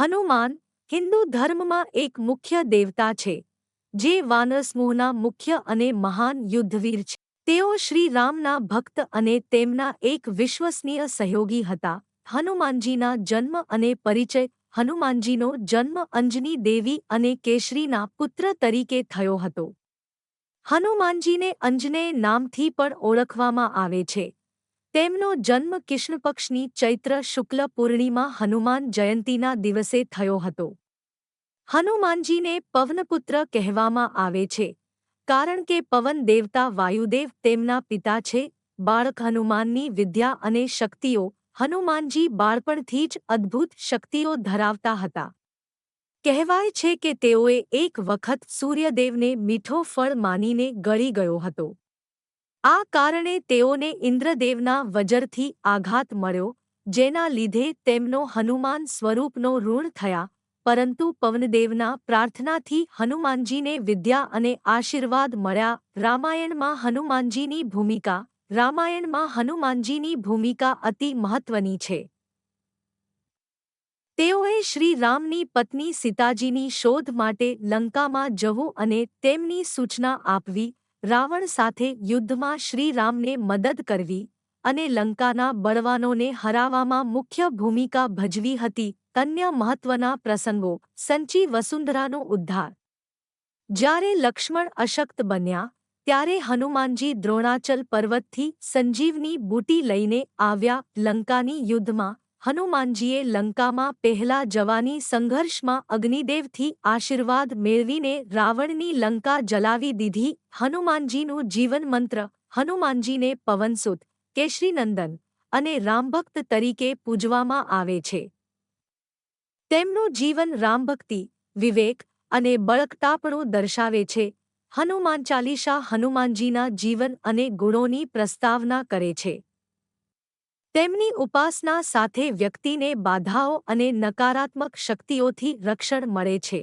હનુમાન હિન્દુ ધર્મમાં એક મુખ્ય દેવતા છે, જે વાનરસમૂહના મુખ્ય અને મહાન યુદ્ધવીર છે. તેઓ શ્રી રામના ભક્ત અને તેમના એક વિશ્વસનીય સહયોગી હતા. હનુમાનજીના જન્મ અને પરિચય, હનુમાનજીનો જન્મ અંજની દેવી અને કેશરીના પુત્ર તરીકે થયો હતો. હનુમાનજીને અંજને નામથી પણ ઓળખવામાં આવે છે. તેમનો જન્મ કિષ્ણપક્ષની ચૈત્ર શુક્લ પૂર્ણિમા હનુમાન જયંતીના દિવસે થયો હતો. હનુમાનજીને પવનપુત્ર કહેવામાં આવે છે, કારણ કે પવન દેવતા વાયુદેવ તેમના પિતા છે, બાળક હનુમાનની વિદ્યા અને શક્તિઓ હનુમાનજી બાળપણથી જ અદ્ભુત શક્તિઓ ધરાવતા હતા. કહેવાય છે કે તેઓએ એક વખત સૂર્યદેવને મીઠો ફળ માનીને ગળી ગયો હતો. આ કારણે તેઓને ઇન્દ્રદેવના વજરથી આઘાત મળ્યો, જેના લીધે તેમનો હનુમાન સ્વરૂપનો ઋણ થયા, પરંતુ પવનદેવના પ્રાર્થનાથી હનુમાનજીને વિદ્યા અને આશીર્વાદ મળ્યા. રામાયણમાં હનુમાનજીની ભૂમિકા, રામાયણમાં હનુમાનજીની ભૂમિકા અતિ મહત્વની છે. તેઓએ શ્રી રામની પત્ની સીતાજીની શોધ માટે લંકામાં જવું અને તેમની સૂચના આપવી રાવણ સાથે યુદ્ધમાં શ્રીરામને મદદ કરવી અને લંકાના બળવાનોને હરાવવામાં મુખ્ય ભૂમિકા ભજવી હતી અન્ય મહત્વના પ્રસંગો, સંચી વસુંધરાનો ઉદ્ધાર. જ્યારે લક્ષ્મણ અશક્ત બન્યા, ત્યારે હનુમાનજી દ્રોણાચલ પર્વતથી સંજીવની બૂટી લઈને આવ્યા લંકાની યુદ્ધમાં હનુમાનજીએ લંકામાં પહેલા જવાની સંઘર્ષમાં અગ્નિદેવથી આશીર્વાદ મેળવીને રાવણની લંકા જલાવી દીધી. હનુમાનજીનું જીવન મંત્ર, હનુમાનજીને પવનસુત કેશરીનંદન અને રામભક્ત તરીકે પૂજવામાં આવે છે. તેમનું જીવન રામભક્તિ વિવેક અને બળકટાપણું દર્શાવે છે. હનુમાન ચાલીસા હનુમાનજીના જીવન અને ગુણોની પ્રસ્તાવના કરે છે. તેમની ઉપાસના સાથે વ્યક્તિને બાધાઓ અને નકારાત્મક શક્તિઓથી રક્ષણ મળે છે.